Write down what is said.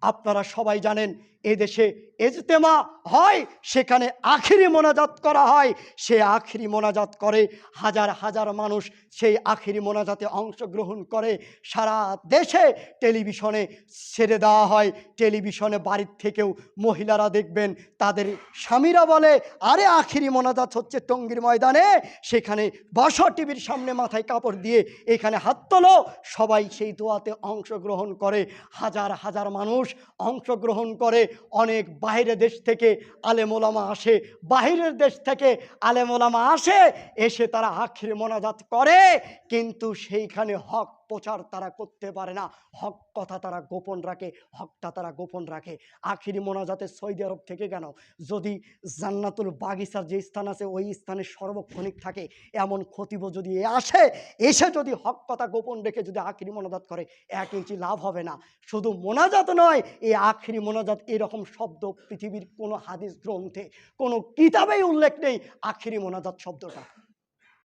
আপনারা সবাই জানেন এদেশে এজতেমা হয়, সেখানে আখিরি মোনাজাত করা হয়। সে আখিরি মোনাজাত করে, হাজার হাজার মানুষ সেই আখিরি মোনাজাতে অংশগ্রহণ করে। সারা দেশে টেলিভিশনে ছেড়ে দেওয়া হয়। টেলিভিশনে বাড়ির থেকেও মহিলারা দেখবেন, তাদের স্বামীরা বলে, আরে, আখিরি মোনাজাত হচ্ছে টঙ্গীর ময়দানে। সেখানে বসো টিভির সামনে মাথায় কাপড় দিয়ে, এখানে হাত তোলো। সবাই সেই দোয়াতে অংশগ্রহণ করে। হাজার হাজার মানুষ অংশগ্রহণ করে, অনেক বাইরের দেশ থেকে আলেমোলামা আসে। বাহিরের দেশ থেকে আলেমোলামা আসে, এসে তারা আখিরি মোনাজাত করে, কিন্তু সেইখানে হক প্রচার তারা করতে পারে না। হক কথা তারা গোপন রাখে, হকটা তারা গোপন রাখে। আখিরি মোনাজাতে সৌদি আরব থেকে কেন? যদি জান্নাতুল বাগিচার যে স্থান আছে, ওই স্থানে সর্বক্ষণিক থাকে, এমন খতিব যদি আসে, এসে যদি হক কথা গোপন রেখে যদি আখিরি মোনাজাত করে, এক ইঞ্চি লাভ হবে না। শুধু মোনাজাত নয় এই আখেরি মোনাজাত এরকম শব্দ পৃথিবীর কোনো হাদিস গ্রন্থে, কোনো কিতাবেই উল্লেখ নেই আখেরি মোনাজাত শব্দটা।